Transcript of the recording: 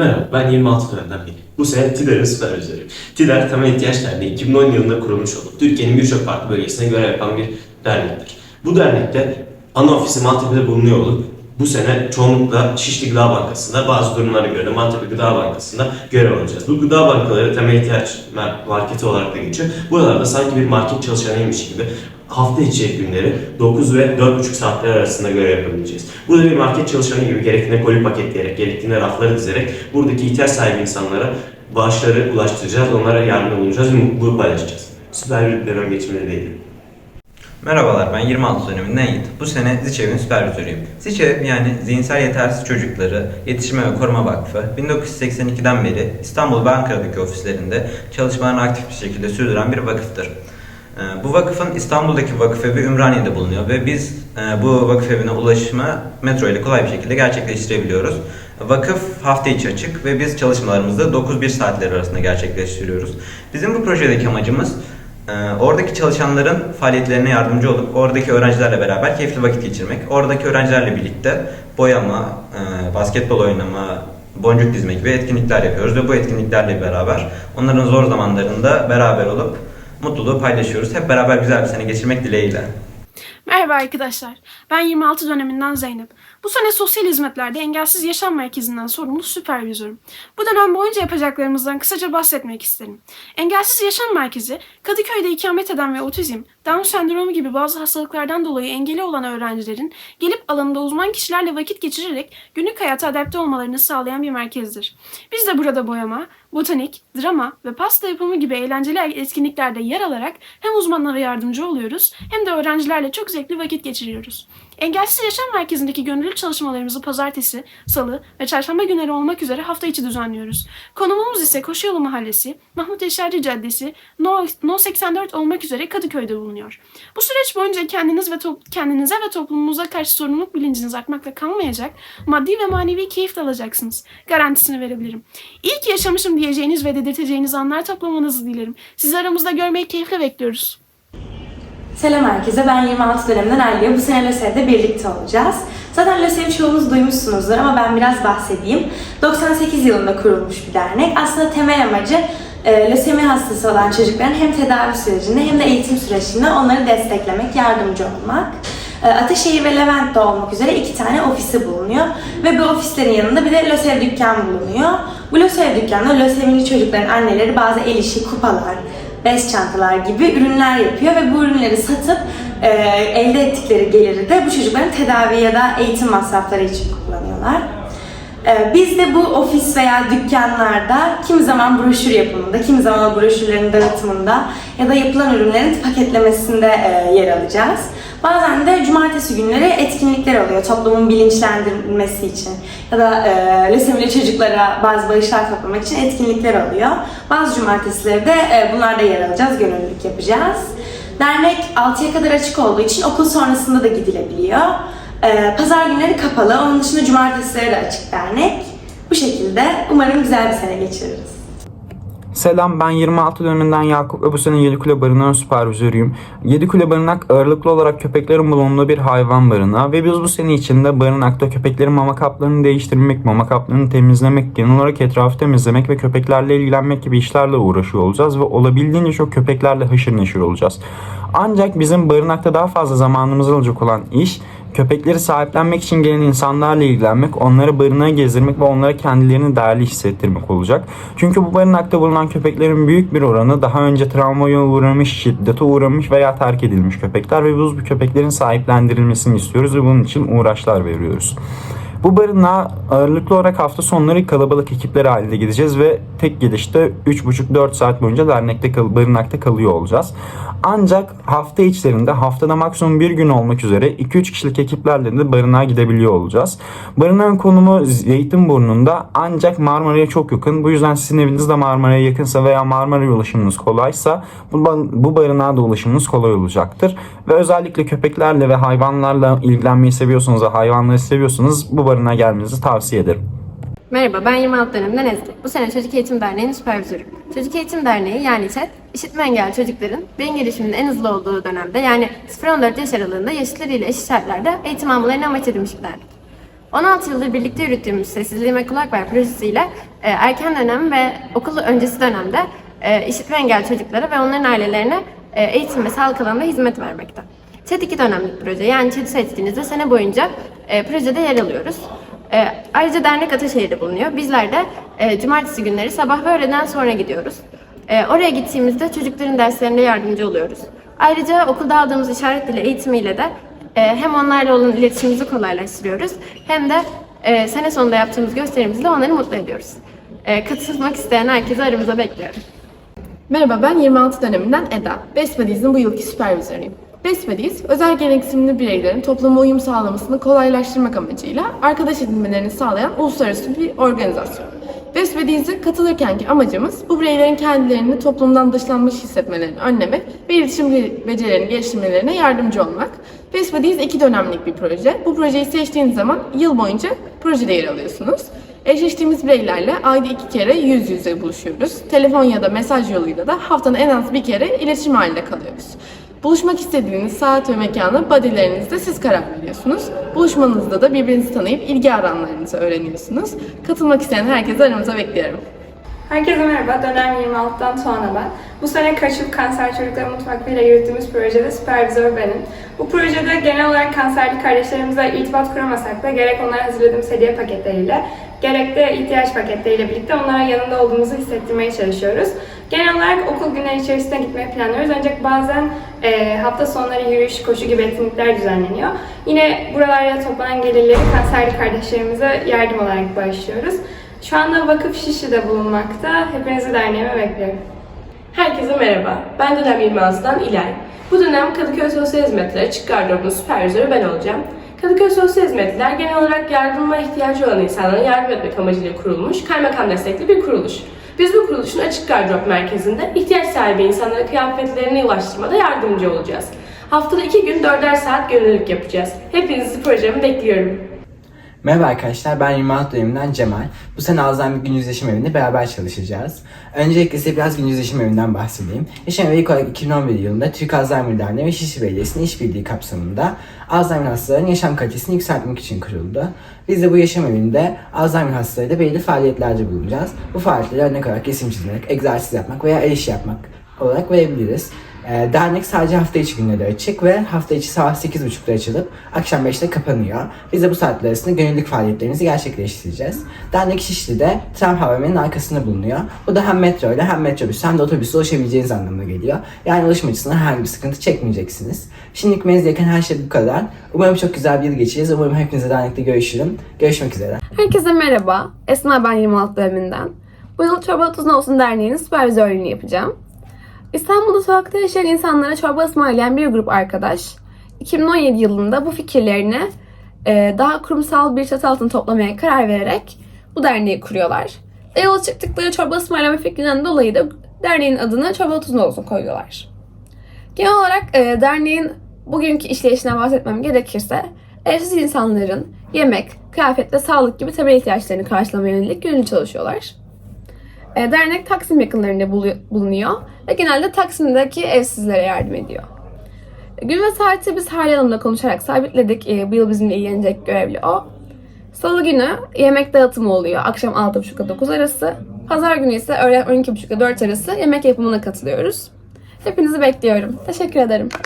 Merhaba, ben 26 dönemden biriyim. Bu sene TİDER'in süpervizörüyüm. TİDER, Temel İhtiyaç Derneği 2010 yılında kurulmuş olup Türkiye'nin birçok farklı bölgesine görev yapan bir dernektir. Bu dernekte ana ofisi Maltepe'de bulunuyor olup bu sene çoğunlukla Şişli Gıda Bankası'nda bazı durumlara göre de Maltepe Gıda Bankası'nda görev alacağız. Bu gıda bankaları temel ihtiyaç marketi olarak da geçiyor. Buralarda sanki bir market çalışanıymış gibi hafta içi günleri 9 ve 4,5 saatler arasında görev yapabileceğiz. Burada bir market çalışanı gibi gerektiğinde koli paketleyerek, gerektiğinde rafları dizerek buradaki ihtiyaç sahibi insanlara bağışları ulaştıracağız, onlara yardım bulunacağız ve mutluluğu paylaşacağız. Süper bir dönem geçirmeliydi. Merhabalar, ben 26 döneminden Yiğit. Bu sene Ziçev'in süpervizörüyüm. Ziçev yani Zihinsel Yetersiz Çocukları Yetişme ve Koruma Vakfı 1982'den beri İstanbul ve Ankara'daki ofislerinde çalışmalarını aktif bir şekilde sürdüren bir vakıftır. Ee, Bu vakıfın İstanbul'daki vakıf evi Ümraniye'de bulunuyor ve biz e, bu vakıf evine ulaşımı metro ile kolay bir şekilde gerçekleştirebiliyoruz. Vakıf hafta içi açık ve biz çalışmalarımızı 9-1 saatleri arasında gerçekleştiriyoruz. Bizim bu projedeki amacımız ee, oradaki çalışanların faaliyetlerine yardımcı olup oradaki öğrencilerle beraber keyifli vakit geçirmek. Oradaki öğrencilerle birlikte boyama, e, basketbol oynama, boncuk dizmek gibi etkinlikler yapıyoruz ve bu etkinliklerle beraber onların zor zamanlarında beraber olup mutluluğu paylaşıyoruz. Hep beraber güzel bir sene geçirmek dileğiyle. Merhaba arkadaşlar. Ben 26 döneminden Zeynep. Bu sene sosyal hizmetlerde Engelsiz Yaşam Merkezi'nden sorumlu süpervizörüm. Bu dönem boyunca yapacaklarımızdan kısaca bahsetmek isterim. Engelsiz Yaşam Merkezi, Kadıköy'de ikamet eden ve otizm, Down sendromu gibi bazı hastalıklardan dolayı engeli olan öğrencilerin gelip alanında uzman kişilerle vakit geçirerek günlük hayata adapte olmalarını sağlayan bir merkezdir. Biz de burada boyama, botanik, drama ve pasta yapımı gibi eğlenceli etkinliklerde yer alarak hem uzmanlara yardımcı oluyoruz hem de öğrencilerle çok zevkli vakit geçiriyoruz. Engelsiz Yaşam Merkezi'ndeki gönüllü çalışmalarımızı pazartesi, salı ve çarşamba günleri olmak üzere hafta içi düzenliyoruz. Konumumuz ise Koşuyolu Mahallesi, Mahmut Yaşarcı Caddesi, No, no 84 olmak üzere Kadıköy'de bulunuyor. Bu süreç boyunca kendiniz ve kendinize ve toplumumuza karşı sorumluluk bilinciniz artmakla kalmayacak, maddi ve manevi keyif de alacaksınız. Garantisini verebilirim. İyi ki yaşamışım diyeceğiniz ve dedirteceğiniz anlar toplamanızı dilerim. Sizi aramızda görmeyi keyifle bekliyoruz. Selam herkese, ben 26 dönemden Aliye. Bu sene LÖSEV'de birlikte olacağız. Zaten LÖSEV'i çoğunuz duymuşsunuzdur ama ben biraz bahsedeyim. 98 yılında kurulmuş bir dernek. Aslında temel amacı e, lösemi hastası olan çocukların hem tedavi sürecinde hem de eğitim sürecinde onları desteklemek, yardımcı olmak. E, Ataşehir ve Levent'te olmak üzere iki tane ofisi bulunuyor. Ve bu ofislerin yanında bir de LÖSEV dükkan bulunuyor. Bu LÖSEV dükkanında LÖSEV'li çocukların anneleri bazı el işi, kupalar, bez çantalar gibi ürünler yapıyor ve bu ürünleri satıp e, elde ettikleri geliri de bu çocukların tedavi ya da eğitim masrafları için kullanıyorlar. E, biz de bu ofis veya dükkanlarda kimi zaman broşür yapımında, kimi zaman broşürlerin dağıtımında ya da yapılan ürünlerin paketlemesinde e, yer alacağız. Bazen de cumartesi günleri etkinlikler oluyor toplumun bilinçlendirilmesi için ya da e, lösemili çocuklara bazı bağışlar toplamak için etkinlikler oluyor. Bazı cumartesileri de e, bunlarda yer alacağız, gönüllülük yapacağız. Dernek 6'ya kadar açık olduğu için okul sonrasında da gidilebiliyor. E, Pazar günleri kapalı, onun dışında cumartesileri de açık dernek. Bu şekilde umarım güzel bir sene geçiririz. Selam ben 26 döneminden Yakup ve bu sene Yedikule Barınağı'nın süpervizörüyüm. Yedikule Barınak ağırlıklı olarak köpeklerin bulunduğu bir hayvan barınağı ve biz bu sene içinde barınakta köpeklerin mama kaplarını değiştirmek, mama kaplarını temizlemek, genel olarak etrafı temizlemek ve köpeklerle ilgilenmek gibi işlerle uğraşıyor olacağız ve olabildiğince çok köpeklerle haşır neşir olacağız. Ancak bizim barınakta daha fazla zamanımız alacak olan iş Köpekleri sahiplenmek için gelen insanlarla ilgilenmek, onları barınağa gezdirmek ve onlara kendilerini değerli hissettirmek olacak. Çünkü bu barınakta bulunan köpeklerin büyük bir oranı daha önce travmaya uğramış, şiddete uğramış veya terk edilmiş köpekler ve biz bu köpeklerin sahiplendirilmesini istiyoruz ve bunun için uğraşlar veriyoruz. Bu barınağa ağırlıklı olarak hafta sonları kalabalık ekipler halinde gideceğiz ve tek gidişte 3,5-4 saat boyunca dernekte kal barınakta kalıyor olacağız. Ancak hafta içlerinde haftada maksimum bir gün olmak üzere 2-3 kişilik ekiplerle de barınağa gidebiliyor olacağız. Barınağın konumu Zeytinburnu'nda ancak Marmara'ya çok yakın. Bu yüzden sizin eviniz de Marmara'ya yakınsa veya Marmara'ya ulaşımınız kolaysa bu, bu barınağa da ulaşımınız kolay olacaktır. Ve özellikle köpeklerle ve hayvanlarla ilgilenmeyi seviyorsanız ve hayvanları seviyorsanız bu barınağa gelmenizi tavsiye ederim. Merhaba, ben 26 dönemden Ezgi. Bu sene Çocuk Eğitim Derneği'nin süpervizörüyüm. Çocuk Eğitim Derneği yani ÇED, işitme engelli çocukların beyin gelişiminin en hızlı olduğu dönemde yani 0-14 yaş aralığında yaşıtlarıyla eşit şartlarda eğitim almalarını amaç edilmiş bir dernek. 16 yıldır birlikte yürüttüğümüz Sessizliğime Kulak Ver projesiyle e, erken dönem ve okul öncesi dönemde e, işitme engelli çocuklara ve onların ailelerine e, eğitim ve sağlık alanında hizmet vermekte. TED 2 dönemlik proje yani TED'i seçtiğinizde sene boyunca e, projede yer alıyoruz. E, ayrıca dernek Ataşehir'de bulunuyor. Bizler de e, cumartesi günleri sabah ve öğleden sonra gidiyoruz. E, oraya gittiğimizde çocukların derslerinde yardımcı oluyoruz. Ayrıca okulda aldığımız işaret dili eğitimiyle de e, hem onlarla olan iletişimimizi kolaylaştırıyoruz hem de e, sene sonunda yaptığımız gösterimizle onları mutlu ediyoruz. E, katılmak isteyen herkesi aramıza bekliyorum. Merhaba ben 26 döneminden Eda. Best Budies'in bu yılki süpervizörüyüm. Buddies, özel gereksinimli bireylerin topluma uyum sağlamasını kolaylaştırmak amacıyla arkadaş edinmelerini sağlayan uluslararası bir organizasyon. Buddies'e katılırkenki amacımız bu bireylerin kendilerini toplumdan dışlanmış hissetmelerini önlemek ve iletişim becerilerini geliştirmelerine yardımcı olmak. Buddies iki dönemlik bir proje. Bu projeyi seçtiğiniz zaman yıl boyunca projede yer alıyorsunuz. Eşleştiğimiz bireylerle ayda iki kere yüz yüze buluşuyoruz. Telefon ya da mesaj yoluyla da haftanın en az bir kere iletişim halinde kalıyoruz. Buluşmak istediğiniz saat ve mekanı bodylerinizde siz karar veriyorsunuz. Buluşmanızda da birbirinizi tanıyıp ilgi alanlarınızı öğreniyorsunuz. Katılmak isteyen herkesi aramıza bekliyorum. Herkese merhaba, dönem 26'dan Tuana ben. Bu sene Kaçıp Kanser Çocukları Mutfaklığı ile yürüttüğümüz projede süpervizör benim. Bu projede genel olarak kanserli kardeşlerimize irtibat kuramasak da gerek onlara hazırladığımız hediye paketleriyle, gerek de ihtiyaç paketleriyle birlikte onlara yanında olduğumuzu hissettirmeye çalışıyoruz. Genel olarak okul günleri içerisinde gitmeyi planlıyoruz ancak bazen e, hafta sonları yürüyüş, koşu gibi etkinlikler düzenleniyor. Yine buralarda toplanan gelirleri kanserli kardeşlerimize yardım olarak bağışlıyoruz. Şu anda Vakıf Şişli'de bulunmakta. Hepinizi derneğime bekliyorum. Herkese merhaba. Ben dönem 26'dan İlay. Bu dönem Kadıköy Sosyal Hizmetleri Açık Gardırobu'nun süpervizörü ben olacağım. Kadıköy Sosyal Hizmetler genel olarak yardıma ihtiyacı olan insanlara yardım etmek amacıyla kurulmuş kaymakam destekli bir kuruluş. Biz bu kuruluşun Açık Gardırop Merkezi'nde ihtiyaç sahibi insanlara kıyafetlerini ulaştırmada yardımcı olacağız. Haftada iki gün dörder saat gönüllülük yapacağız. Hepinizi projeme bekliyorum. Merhaba arkadaşlar, ben 26 döneminden Cemal. Bu sene Alzheimer Gün Yüzleşim Evi'nde beraber çalışacağız. Öncelikle size biraz Gün Yüzleşim Evi'nden bahsedeyim. Yaşam Evi ilk olarak 2011 yılında Türk Alzheimer Derneği ve Şişli Belediyesi'nin işbirliği kapsamında Alzheimer hastalarının yaşam kalitesini yükseltmek için kuruldu. Biz de bu yaşam evinde Alzheimer hastalarıyla belirli faaliyetlerde bulunacağız. Bu faaliyetleri örnek olarak resim çizmek, egzersiz yapmak veya el işi yapmak olarak verebiliriz. Ee, dernek sadece hafta içi günleri açık ve hafta içi sabah 8.30'da açılıp akşam 5'te kapanıyor. Biz de bu saatler arasında gönüllülük faaliyetlerimizi gerçekleştireceğiz. Dernek Şişli'de tram havalimanının arkasında bulunuyor. Bu da hem metro ile hem metrobüs hem de otobüsle ulaşabileceğiniz anlamına geliyor. Yani ulaşım açısından herhangi bir sıkıntı çekmeyeceksiniz. Şimdilik menziliyken her şey bu kadar. Umarım çok güzel bir yıl geçiririz. Umarım hepinizle dernekte görüşürüm. Görüşmek üzere. Herkese merhaba. Esma ben 26 döneminden. Bu yıl Çorba Tuzun Olsun Derneği'nin süpervizörlüğünü yapacağım. İstanbul'da sokakta yaşayan insanlara çorba ısmarlayan bir grup arkadaş 2017 yılında bu fikirlerini e, daha kurumsal bir çatı altında toplamaya karar vererek bu derneği kuruyorlar. Ve yola çıktıkları çorba ısmarlama fikrinden dolayı da derneğin adını Çorba Tuzun Olsun koyuyorlar. Genel olarak e, derneğin bugünkü işleyişine bahsetmem gerekirse evsiz insanların yemek, kıyafet ve sağlık gibi temel ihtiyaçlarını karşılamaya yönelik gönüllü çalışıyorlar. E, dernek Taksim yakınlarında bulu- bulunuyor ve genelde Taksim'deki evsizlere yardım ediyor. Gün ve saati biz Hale Hanım'la konuşarak sabitledik. E, bu yıl bizimle ilgilenecek görevli o. Salı günü yemek dağıtımı oluyor. Akşam 6.30 ile 9 arası. Pazar günü ise öğlen 12.30 ile 4 arası yemek yapımına katılıyoruz. Hepinizi bekliyorum. Teşekkür ederim.